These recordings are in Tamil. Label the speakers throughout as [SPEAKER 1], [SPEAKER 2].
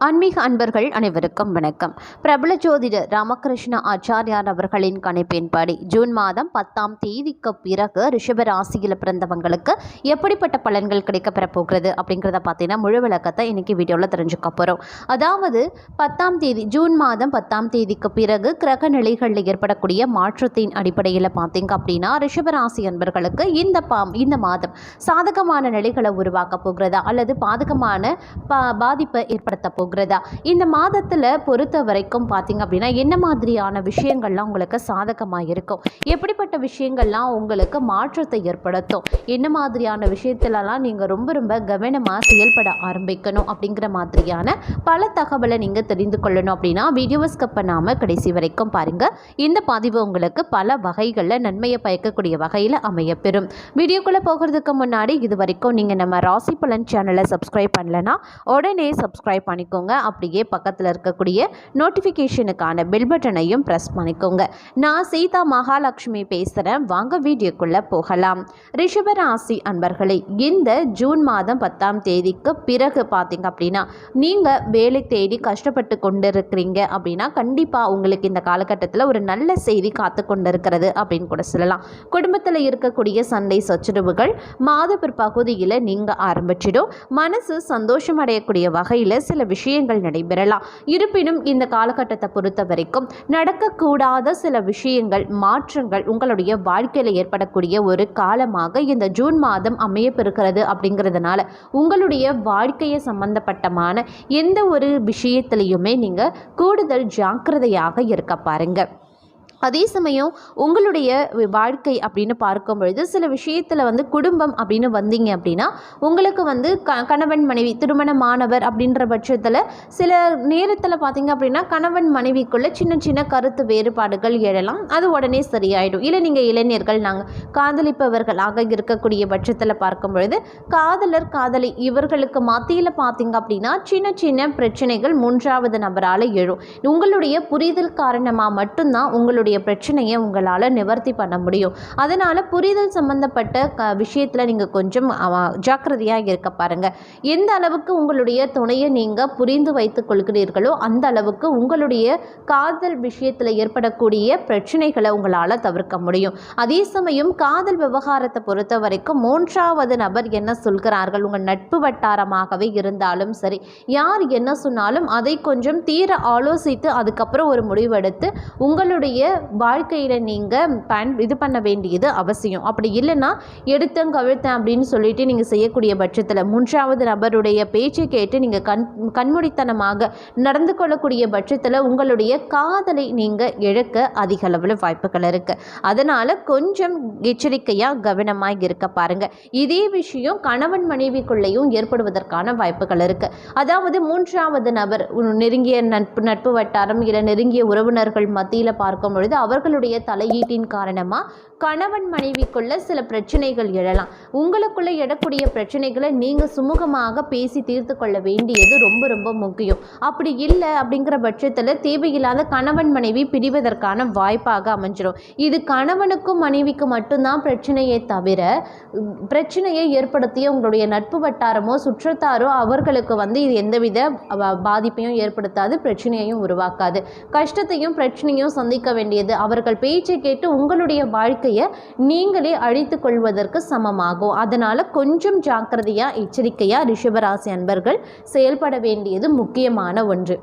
[SPEAKER 1] ஆன்மீக அன்பர்கள் அனைவருக்கும் வணக்கம். பிரபல ஜோதிடர் ராமகிருஷ்ண ஆச்சாரியார் அவர்களின் கணிப்பின்படி ஜூன் மாதம் பத்தாம் தேதிக்கு பிறகு ரிஷப ராசியில் பிறந்தவங்களுக்கு எப்படிப்பட்ட பலன்கள் கிடைக்கப்பெற போகிறது அப்படிங்கிறத பார்த்தீங்கன்னா முழு விளக்கத்தை இன்னைக்கு வீடியோவில் தெரிஞ்சுக்க போகிறோம் அதாவது பத்தாம் தேதி ஜூன் மாதம் பத்தாம் தேதிக்கு பிறகு கிரக நிலைகளில் ஏற்படக்கூடிய மாற்றத்தின் அடிப்படையில் பார்த்தீங்க அப்படின்னா ரிஷப ராசி அன்பர்களுக்கு இந்த பா இந்த மாதம் சாதகமான நிலைகளை உருவாக்க போகிறதா அல்லது பாதகமான பா பாதிப்பை ஏற்படுத்த போகிறது இந்த மாதத்தில் பொறுத்த வரைக்கும் பார்த்தீங்க அப்படின்னா என்ன மாதிரியான விஷயங்கள்லாம் உங்களுக்கு சாதகமாக இருக்கும்? எப்படிப்பட்ட விஷயங்கள்லாம் உங்களுக்கு மாற்றத்தை ஏற்படுத்தும்? என்ன மாதிரியான விஷயத்துலலாம் நீங்கள் ரொம்ப ரொம்ப கவனமாக செயல்பட ஆரம்பிக்கணும்? அப்படிங்கிற மாதிரியான பல தகவலை நீங்கள் தெரிந்து கொள்ளணும் அப்படின்னா வீடியோவை ஸ்கிப் பண்ணாமல் கடைசி வரைக்கும் பாருங்கள் இந்த பதிவு உங்களுக்கு பல வகைகளில் நன்மையை பயக்கக்கூடிய வகையில் அமையப்பெறும். வீடியோக்குள்ளே போகிறதுக்கு முன்னாடி இது வரைக்கும் நீங்கள் நம்ம ராசி பலன் சேனலை சப்ஸ்கிரைப் பண்ணலன்னா உடனே சப்ஸ்கிரைப் பண்ணிக்கோங்க. அப்படியே பக்கத்தில் இருக்கக்கூடிய நோட்டிஃபிகேஷனுக்கான பெல் பட்டனையும் ப்ரெஸ் பண்ணிக்கோங்க. நான் சீதா மகாலட்சுமி பேசுகிறேன் வாங்க வீடியோக்குள்ளே போகலாம். ரிஷபராசி அன்பர்களே இந்த ஜூன் மாதம் பத்தாம் தேதிக்கு பிறகு பார்த்தீங்க அப்படின்னா நீங்கள் வேலை தேடி கஷ்டப்பட்டு கொண்டு இருக்கிறீங்க அப்படின்னா கண்டிப்பாக உங்களுக்கு இந்த காலகட்டத்தில் ஒரு நல்ல செய்தி காத்து கொண்டு இருக்கிறது அப்படின்னு கூட சொல்லலாம். குடும்பத்தில் இருக்கக்கூடிய சண்டை சச்சரவுகள் மாத பிற்பகுதியில் நீங்கள் ஆரம்பிச்சிடும். மனசு சந்தோஷம் அடையக்கூடிய வகையில் சில விஷயங்கள் நடைபெறலாம். இருப்பினும் இந்த காலகட்டத்தை பொறுத்த வரைக்கும் நடக்கக்கூடாத சில விஷயங்கள் மாற்றங்கள் உங்களுடைய வாழ்க்கையில் ஏற்படக்கூடிய ஒரு காலமாக இந்த ஜூன் மாதம் அமையப்பெறுகிறது அப்படிங்கிறதுனால உங்களுடைய வாழ்க்கையை சம்பந்தப்பட்டமான எந்த ஒரு விஷயத்திலையுமே நீங்கள் கூடுதல் ஜாக்கிரதையாக இருக்க பாருங்கள் அதே சமயம் உங்களுடைய வாழ்க்கை அப்படின்னு பார்க்கும் பொழுது சில விஷயத்தில் வந்து குடும்பம் அப்படின்னு வந்தீங்க அப்படின்னா உங்களுக்கு வந்து க கணவன் மனைவி திருமணமானவர் அப்படின்ற பட்சத்தில் சில நேரத்தில் பார்த்தீங்க அப்படின்னா கணவன் மனைவிக்குள்ளே சின்ன சின்ன கருத்து வேறுபாடுகள் எழலாம். அது உடனே சரியாயிடும். இல்லை நீங்கள் இளைஞர்கள் நாங்கள் காதலிப்பவர்களாக இருக்கக்கூடிய பட்சத்தில் பார்க்கும் பொழுது காதலர் காதலி இவர்களுக்கு மத்தியில் பார்த்தீங்க அப்படின்னா சின்ன சின்ன பிரச்சனைகள் மூன்றாவது நபரால் எழும். உங்களுடைய புரிதல் காரணமாக மட்டும்தான் உங்களுடைய பிரச்சனையை உங்களால் நிவர்த்தி பண்ண முடியும். அதனால் புரிதல் சம்மந்தப்பட்ட க விஷயத்தில் நீங்கள் கொஞ்சம் ஜாக்கிரதையாக இருக்க பாருங்கள் எந்த அளவுக்கு உங்களுடைய துணையை நீங்கள் புரிந்து வைத்துக் கொள்கிறீர்களோ அந்த அளவுக்கு உங்களுடைய காதல் விஷயத்தில் ஏற்படக்கூடிய பிரச்சனைகளை உங்களால் தவிர்க்க முடியும். அதே சமயம் காதல் விவகாரத்தை பொறுத்த வரைக்கும் மூன்றாவது நபர் என்ன சொல்கிறார்கள் உங்கள் நட்பு வட்டாரமாகவே இருந்தாலும் சரி யார் என்ன சொன்னாலும் அதை கொஞ்சம் தீர ஆலோசித்து அதுக்கப்புறம் ஒரு முடிவெடுத்து உங்களுடைய வாழ்க்கையில் நீங்கள் பயன் இது பண்ண வேண்டியது அவசியம். அப்படி இல்லைன்னா எடுத்தேன் கவிழ்த்தேன் அப்படின்னு சொல்லிட்டு நீங்கள் செய்யக்கூடிய பட்சத்தில் மூன்றாவது நபருடைய பேச்சை கேட்டு நீங்கள் கண் கண்மூடித்தனமாக நடந்து கொள்ளக்கூடிய பட்சத்தில் உங்களுடைய காதலை நீங்கள் இழக்க அதிக அளவில் வாய்ப்புகள் இருக்குது அதனால் கொஞ்சம் எச்சரிக்கையாக கவனமாக இருக்க பாருங்கள் இதே விஷயம் கணவன் மனைவிக்குள்ளேயும் ஏற்படுவதற்கான வாய்ப்புகள் இருக்குது அதாவது மூன்றாவது நபர் நெருங்கிய நட்பு நட்பு வட்டாரம் இல்லை நெருங்கிய உறவினர்கள் மத்தியில் பார்க்கும் பொழுது அவர்களுடைய தலையீட்டின் காரணமாக கணவன் மனைவிக்குள்ள சில பிரச்சனைகள் எழலாம். உங்களுக்குள்ள எழக்கூடிய பிரச்சனைகளை நீங்கள் சுமூகமாக பேசி தீர்த்து கொள்ள வேண்டியது ரொம்ப ரொம்ப முக்கியம். அப்படி இல்லை அப்படிங்கிற பட்சத்தில் தேவையில்லாத கணவன் மனைவி பிரிவதற்கான வாய்ப்பாக அமைஞ்சிடும் இது கணவனுக்கும் மனைவிக்கும் மட்டும்தான் பிரச்சனையை தவிர பிரச்சனையை ஏற்படுத்திய உங்களுடைய நட்பு வட்டாரமோ சுற்றத்தாரோ அவர்களுக்கு வந்து இது எந்தவித பாதிப்பையும் ஏற்படுத்தாது பிரச்சனையையும் உருவாக்காது. கஷ்டத்தையும் பிரச்சனையும் சந்திக்க வேண்டிய வேண்டியது அவர்கள் பேச்சை கேட்டு உங்களுடைய வாழ்க்கையை நீங்களே அழித்து கொள்வதற்கு சமமாகும். அதனால் கொஞ்சம் ஜாக்கிரதையாக எச்சரிக்கையாக ரிஷபராசி அன்பர்கள் செயல்பட வேண்டியது முக்கியமான ஒன்று.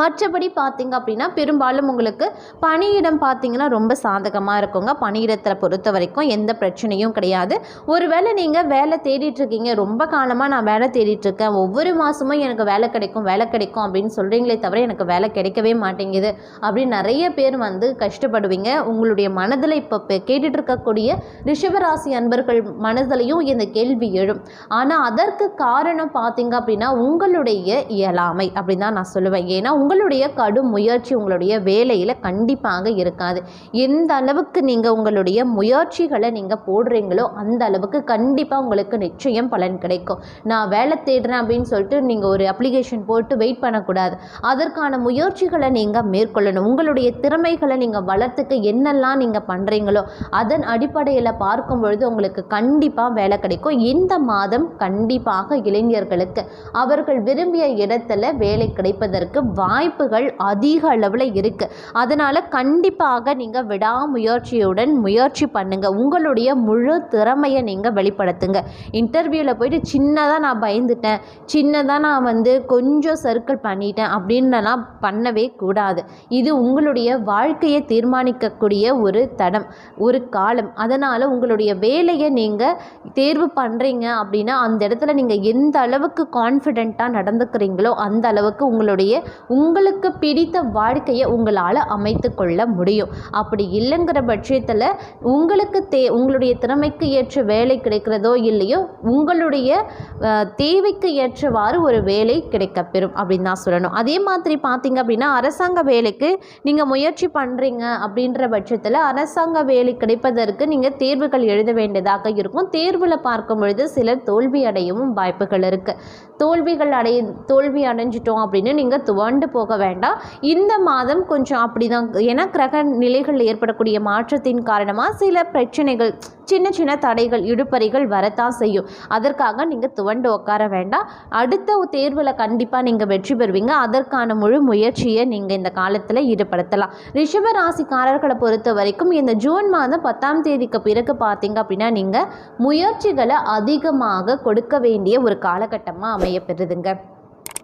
[SPEAKER 1] மற்றபடி பார்த்தீங்க அப்படின்னா பெரும்பாலும் உங்களுக்கு பணியிடம் பார்த்தீங்கன்னா ரொம்ப சாதகமாக இருக்குங்க. பணியிடத்தில் பொறுத்த வரைக்கும் எந்த பிரச்சனையும் கிடையாது. ஒருவேளை நீங்கள் வேலை தேடிட்டுருக்கீங்க ரொம்ப காலமாக நான் வேலை தேடிட்டுருக்கேன் ஒவ்வொரு மாதமும் எனக்கு வேலை கிடைக்கும் வேலை கிடைக்கும் அப்படின்னு சொல்கிறீங்களே தவிர எனக்கு வேலை கிடைக்கவே மாட்டேங்குது அப்படின்னு நிறைய பேர் வந்து கஷ்டப்படுவீங்க. உங்களுடைய மனதில் இப்போ கேட்டுட்டு இருக்கக்கூடிய ரிஷபராசி அன்பர்கள் மனதிலையும் இந்த கேள்வி எழும். ஆனால் அதற்கு காரணம் பார்த்தீங்க அப்படின்னா உங்களுடைய இயலாமை அப்படின்னு தான் நான் சொல்லுவேன். ஏன்னா உங்களுடைய கடும் முயற்சி உங்களுடைய வேலையில் கண்டிப்பாக இருக்காது. எந்த அளவுக்கு நீங்கள் உங்களுடைய முயற்சிகளை நீங்கள் போடுறீங்களோ அந்த அளவுக்கு கண்டிப்பாக உங்களுக்கு நிச்சயம் பலன் கிடைக்கும். நான் வேலை தேடுறேன் அப்படின்னு சொல்லிட்டு நீங்கள் ஒரு அப்ளிகேஷன் போட்டு வெயிட் பண்ணக்கூடாது. அதற்கான முயற்சிகளை நீங்கள் மேற்கொள்ளணும். உங்களுடைய திறமைகளை நீங்கள் வளர்த்துக்க என்னெல்லாம் நீங்கள் பண்ணுறீங்களோ அதன் அடிப்படையில் பார்க்கும் பொழுது உங்களுக்கு கண்டிப்பாக வேலை கிடைக்கும். இந்த மாதம் கண்டிப்பாக இளைஞர்களுக்கு அவர்கள் விரும்பிய இடத்துல வேலை கிடைப்பதற்கு வாய்ப்புகள் அதிக அளவில் இருக்குது அதனால் கண்டிப்பாக நீங்கள் விடாமுயற்சியுடன் முயற்சி பண்ணுங்கள் உங்களுடைய முழு திறமையை நீங்கள் வெளிப்படுத்துங்க. இன்டர்வியூவில் போயிட்டு சின்னதாக நான் பயந்துட்டேன். சின்னதாக நான் வந்து கொஞ்சம் சர்க்கிள் பண்ணிட்டேன் அப்படின்னுலாம் பண்ணவே கூடாது. இது உங்களுடைய வாழ்க்கையை தீர்மானிக்கக்கூடிய ஒரு தடம் ஒரு காலம். அதனால் உங்களுடைய வேலையை நீங்கள் தேர்வு பண்ணுறீங்க அப்படின்னா அந்த இடத்துல நீங்கள் எந்த அளவுக்கு கான்ஃபிடெண்ட்டாக நடந்துக்கிறீங்களோ அந்த அளவுக்கு உங்களுடைய உங்களுக்கு பிடித்த வாழ்க்கையை உங்களால் அமைத்து கொள்ள முடியும். அப்படி இல்லைங்கிற பட்சத்தில் உங்களுக்கு தே உங்களுடைய திறமைக்கு ஏற்ற வேலை கிடைக்கிறதோ இல்லையோ உங்களுடைய தேவைக்கு ஏற்றவாறு ஒரு வேலை கிடைக்கப்பெறும் அப்படின்னு தான் சொல்லணும். அதே மாதிரி பார்த்தீங்க அப்படின்னா அரசாங்க வேலைக்கு நீங்கள் முயற்சி பண்ணுறீங்க அப்படின்ற பட்சத்தில் அரசாங்க வேலை கிடைப்பதற்கு நீங்கள் தேர்வுகள் எழுத வேண்டியதாக இருக்கும். தேர்வு தேர்வில் பார்க்கும் பொழுது சிலர் தோல்வி அடையவும் வாய்ப்புகள் இருக்குது தோல்விகள் அடைய தோல்வி அடைஞ்சிட்டோம் அப்படின்னு நீங்கள் துவண்டு போக வேண்டாம். இந்த மாதம் கொஞ்சம் அப்படி தான் ஏன்னா கிரக நிலைகளில் ஏற்படக்கூடிய மாற்றத்தின் காரணமாக சில பிரச்சனைகள் சின்ன சின்ன தடைகள் இழுபறிகள் வரத்தான் செய்யும். அதற்காக நீங்கள் துவண்டு உட்கார வேண்டாம். அடுத்த தேர்வில் கண்டிப்பாக நீங்கள் வெற்றி பெறுவீங்க. அதற்கான முழு முயற்சியை நீங்கள் இந்த காலத்தில் ஈடுபடுத்தலாம். ரிஷப ராசிக்காரர்களை பொறுத்த வரைக்கும் இந்த ஜூன் மாதம் பத்தாம் தேதிக்கு பிறகு பார்த்தீங்க அப்படின்னா நீங்கள் முயற்சிகளை அதிகமாக கொடுக்க வேண்டிய ஒரு காலகட்டமாக அமையப்பெறுதுங்க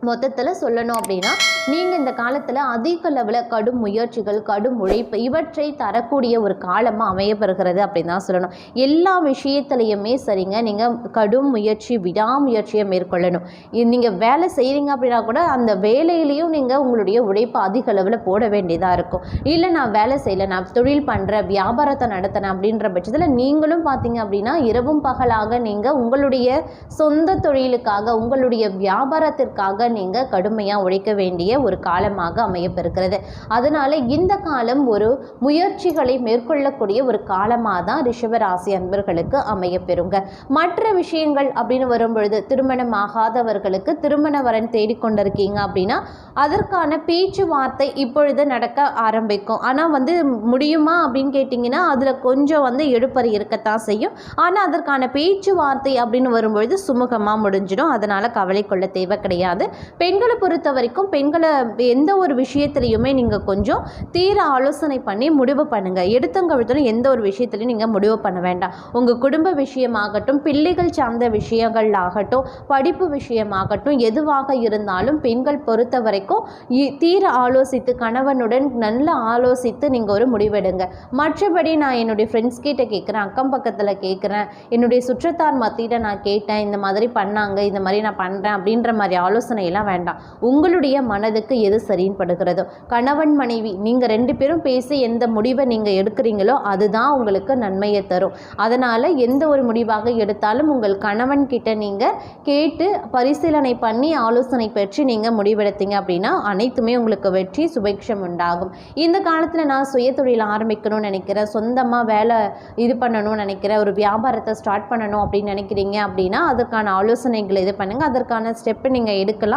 [SPEAKER 1] மொத்தத்தில் சொல்லணும் அப்படின்னா நீங்கள் இந்த காலத்தில் அதிக லெவலில் கடும் முயற்சிகள் கடும் உழைப்பு இவற்றை தரக்கூடிய ஒரு காலமாக அமையப்பெறுகிறது அப்படின்னு தான் சொல்லணும். எல்லா விஷயத்துலையுமே சரிங்க நீங்கள் கடும் முயற்சி விடாமுயற்சியை மேற்கொள்ளணும். நீங்கள் வேலை செய்கிறீங்க அப்படின்னா கூட அந்த வேலையிலையும் நீங்கள் உங்களுடைய உழைப்பு அதிக அளவில் போட வேண்டியதாக இருக்கும். இல்லை நான் வேலை செய்யலை நான் தொழில் பண்ணுறேன் வியாபாரத்தை நடத்தினேன் அப்படின்ற பட்சத்தில் நீங்களும் பார்த்தீங்க அப்படின்னா இரவும் பகலாக நீங்கள் உங்களுடைய சொந்த தொழிலுக்காக உங்களுடைய வியாபாரத்திற்காக நீங்கள் கடுமையாக உழைக்க வேண்டிய ஒரு காலமாக அமையப்பெறுகிறது. அதனால் இந்த காலம் ஒரு முயற்சிகளை மேற்கொள்ளக்கூடிய ஒரு காலமாக தான் ரிஷபராசி அன்பர்களுக்கு அமையப்பெறுங்க. மற்ற விஷயங்கள் அப்படின்னு வரும்பொழுது திருமணம் ஆகாதவர்களுக்கு திருமண வரன் தேடிக்கொண்டிருக்கீங்க அப்படின்னா அதற்கான பேச்சுவார்த்தை இப்பொழுது நடக்க ஆரம்பிக்கும். ஆனால் வந்து முடியுமா அப்படின்னு கேட்டிங்கன்னா அதில் கொஞ்சம் வந்து எடுப்பறி இருக்கத்தான் செய்யும். ஆனால் அதற்கான பேச்சுவார்த்தை அப்படின்னு வரும்பொழுது சுமூகமாக முடிஞ்சிடும். அதனால் கவலை கொள்ள தேவை கிடையாது. பெண்களை பொறுத்த வரைக்கும் பெண்களை எந்த ஒரு விஷயத்துலையுமே நீங்கள் கொஞ்சம் தீர ஆலோசனை பண்ணி முடிவு பண்ணுங்கள் எடுத்தங்கழுத்தலும் எந்த ஒரு விஷயத்துலையும் நீங்கள் முடிவு பண்ண வேண்டாம். உங்கள் குடும்ப விஷயமாகட்டும் பிள்ளைகள் சார்ந்த விஷயங்கள் ஆகட்டும் படிப்பு விஷயமாகட்டும் எதுவாக இருந்தாலும் பெண்கள் பொறுத்த வரைக்கும் இ- தீர ஆலோசித்து கணவனுடன் நல்லா ஆலோசித்து நீங்கள் ஒரு முடிவெடுங்க. மற்றபடி நான் என்னுடைய ஃப்ரெண்ட்ஸ் கிட்ட கேட்குறேன் அக்கம் பக்கத்தில் கேட்குறேன் என்னுடைய சுற்றத்தார் மத்தியில் நான் கேட்டேன் இந்த மாதிரி பண்ணாங்க இந்த மாதிரி நான் பண்ணுறேன் அப்படின்ற மாதிரி ஆலோசனை யோசனையெல்லாம் வேண்டாம். உங்களுடைய மனதுக்கு எது சரின்னு படுகிறதோ கணவன் மனைவி நீங்கள் ரெண்டு பேரும் பேசி எந்த முடிவை நீங்கள் எடுக்கிறீங்களோ அதுதான் உங்களுக்கு நன்மையை தரும். அதனால் எந்த ஒரு முடிவாக எடுத்தாலும் உங்கள் கணவன் கிட்ட நீங்கள் கேட்டு பரிசீலனை பண்ணி ஆலோசனை பெற்று நீங்கள் முடிவெடுத்தீங்க அப்படின்னா அனைத்துமே உங்களுக்கு வெற்றி சுபேட்சம் உண்டாகும். இந்த காலத்தில் நான் சுய தொழில் ஆரம்பிக்கணும்னு நினைக்கிறேன். சொந்தமாக வேலை இது பண்ணணும்னு நினைக்கிறேன். ஒரு வியாபாரத்தை ஸ்டார்ட் பண்ணணும் அப்படின்னு நினைக்கிறீங்க அப்படின்னா அதற்கான ஆலோசனைகளை இது பண்ணுங்கள் அதற்கான ஸ்டெப்பு நீங்கள் எடுக்கலாம்.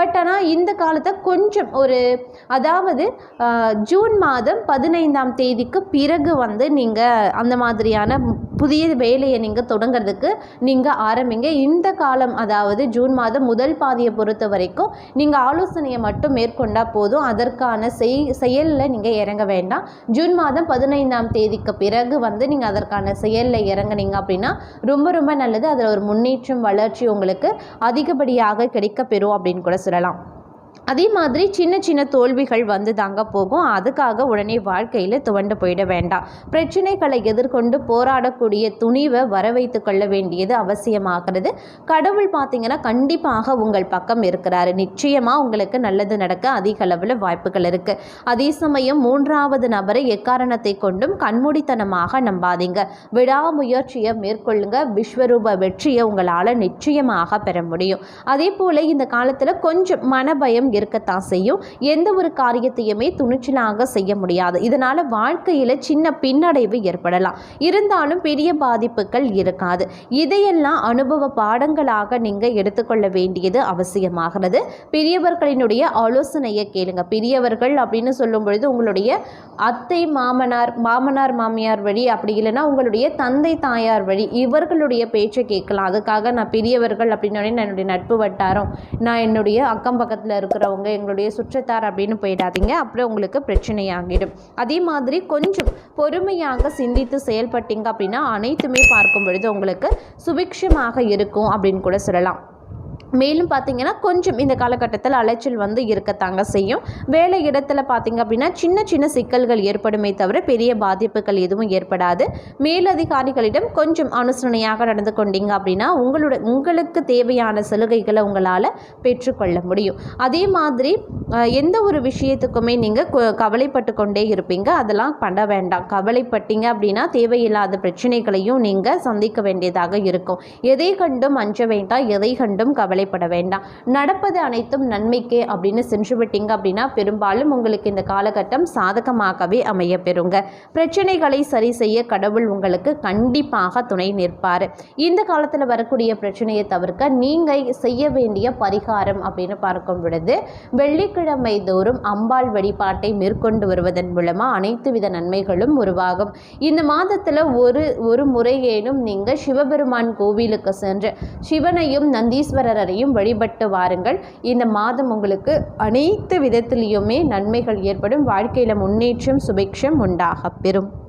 [SPEAKER 1] பட் ஆனால் இந்த காலத்தை கொஞ்சம் ஒரு அதாவது ஜூன் மாதம் பதினைந்தாம் தேதிக்கு பிறகு வந்து நீங்கள் அந்த மாதிரியான புதிய வேலையை நீங்கள் தொடங்கிறதுக்கு நீங்கள் ஆரம்பிங்க. இந்த காலம் அதாவது ஜூன் மாதம் முதல் பாதியை பொறுத்த வரைக்கும் நீங்கள் ஆலோசனையை மட்டும் மேற்கொண்டால் போதும். அதற்கான செய் செயலில் நீங்கள் இறங்க வேண்டாம். ஜூன் மாதம் பதினைந்தாம் தேதிக்கு பிறகு வந்து நீங்கள் அதற்கான செயலில் இறங்குனீங்க அப்படின்னா ரொம்ப ரொம்ப நல்லது. அதில் ஒரு முன்னேற்றம் வளர்ச்சி உங்களுக்கு அதிகப்படியாக கிடைக்கப்பெறும். அப்படின்னு கூட சொல்லலாம். அதே மாதிரி சின்ன சின்ன தோல்விகள் வந்து தாங்க போகும். அதுக்காக உடனே வாழ்க்கையில் துவண்டு போயிட வேண்டாம். பிரச்சனைகளை எதிர்கொண்டு போராடக்கூடிய துணிவை வர வைத்து கொள்ள வேண்டியது அவசியமாகிறது. கடவுள் பார்த்தீங்கன்னா கண்டிப்பாக உங்கள் பக்கம் இருக்கிறாரு. நிச்சயமாக உங்களுக்கு நல்லது நடக்க அதிக அளவில் வாய்ப்புகள் இருக்குது அதே சமயம் மூன்றாவது நபரை எக்காரணத்தை கொண்டும் கண்மூடித்தனமாக நம்பாதீங்க. விடாமுயற்சியை மேற்கொள்ளுங்க. விஸ்வரூப வெற்றியை உங்களால் நிச்சயமாக பெற முடியும். அதே போல் இந்த காலத்தில் கொஞ்சம் மனபயம் பயம் இருக்கத்தான் செய்யும். எந்த ஒரு காரியத்தையுமே துணிச்சலாக செய்ய முடியாது. இதனால் வாழ்க்கையில் சின்ன பின்னடைவு ஏற்படலாம். இருந்தாலும் பெரிய பாதிப்புகள் இருக்காது. இதையெல்லாம் அனுபவ பாடங்களாக நீங்கள் எடுத்துக்கொள்ள வேண்டியது அவசியமாகிறது. பெரியவர்களினுடைய ஆலோசனையை கேளுங்க. பெரியவர்கள் அப்படின்னு சொல்லும் பொழுது உங்களுடைய அத்தை மாமனார் மாமனார் மாமியார் வழி அப்படி இல்லைன்னா உங்களுடைய தந்தை தாயார் வழி இவர்களுடைய பேச்சை கேட்கலாம். அதுக்காக நான் பெரியவர்கள் அப்படின்னு நான் என்னுடைய நட்பு வட்டாரம் நான் என்னுடைய அக்கம் பக்கத்தில் இருக்கிறவங்க எங்களுடைய சுற்றத்தார் அப்படின்னு போயிடாதீங்க. அப்புறம் உங்களுக்கு பிரச்சனையாகிடும். அதே மாதிரி கொஞ்சம் பொறுமையாக சிந்தித்து செயல்பட்டீங்க அப்படின்னா அனைத்துமே பார்க்கும் பொழுது உங்களுக்கு சுபிக்ஷமாக இருக்கும் அப்படின்னு கூட சொல்லலாம். மேலும் பார்த்தீங்கன்னா கொஞ்சம் இந்த காலகட்டத்தில் அலைச்சல் வந்து இருக்கத்தாங்க செய்யும். வேலை இடத்துல பார்த்தீங்க அப்படின்னா சின்ன சின்ன சிக்கல்கள் ஏற்படுமே தவிர பெரிய பாதிப்புகள் எதுவும் ஏற்படாது. மேலதிகாரிகளிடம் கொஞ்சம் அனுசரணையாக நடந்து கொண்டீங்க அப்படின்னா உங்களோட உங்களுக்கு தேவையான சலுகைகளை உங்களால் பெற்றுக்கொள்ள முடியும். அதே மாதிரி எந்த ஒரு விஷயத்துக்குமே நீங்கள் கவலைப்பட்டு கொண்டே இருப்பீங்க. அதெல்லாம் பண்ண வேண்டாம். கவலைப்பட்டீங்க அப்படின்னா தேவையில்லாத பிரச்சனைகளையும் நீங்கள் சந்திக்க வேண்டியதாக இருக்கும். எதை கண்டும் அஞ்ச வேண்டாம். எதை கண்டும் கவலை கவலைப்பட வேண்டாம். நடப்பது அனைத்தும் நன்மைக்கே அப்படின்னு சென்று விட்டீங்க அப்படின்னா பெரும்பாலும் உங்களுக்கு இந்த காலகட்டம் சாதகமாகவே அமைய பெறுங்க. பிரச்சனைகளை சரி செய்ய கடவுள் உங்களுக்கு கண்டிப்பாக துணை நிற்பார். இந்த காலத்தில் வரக்கூடிய பிரச்சனையை தவிர்க்க நீங்கள் செய்ய வேண்டிய பரிகாரம் அப்படின்னு பார்க்கும் பொழுது வெள்ளிக்கிழமை தோறும் அம்பாள் வழிபாட்டை மேற்கொண்டு வருவதன் மூலமாக அனைத்து வித நன்மைகளும் உருவாகும். இந்த மாதத்தில் ஒரு ஒரு முறையேனும் நீங்கள் சிவபெருமான் கோவிலுக்கு சென்று சிவனையும் நந்தீஸ்வரரையும் வழிபட்டு வாருங்கள். இந்த மாதம் உங்களுக்கு அனைத்து விதத்திலையுமே நன்மைகள் ஏற்படும். வாழ்க்கையில் முன்னேற்றம் சுபிக்ஷம் உண்டாகப் பெறும்.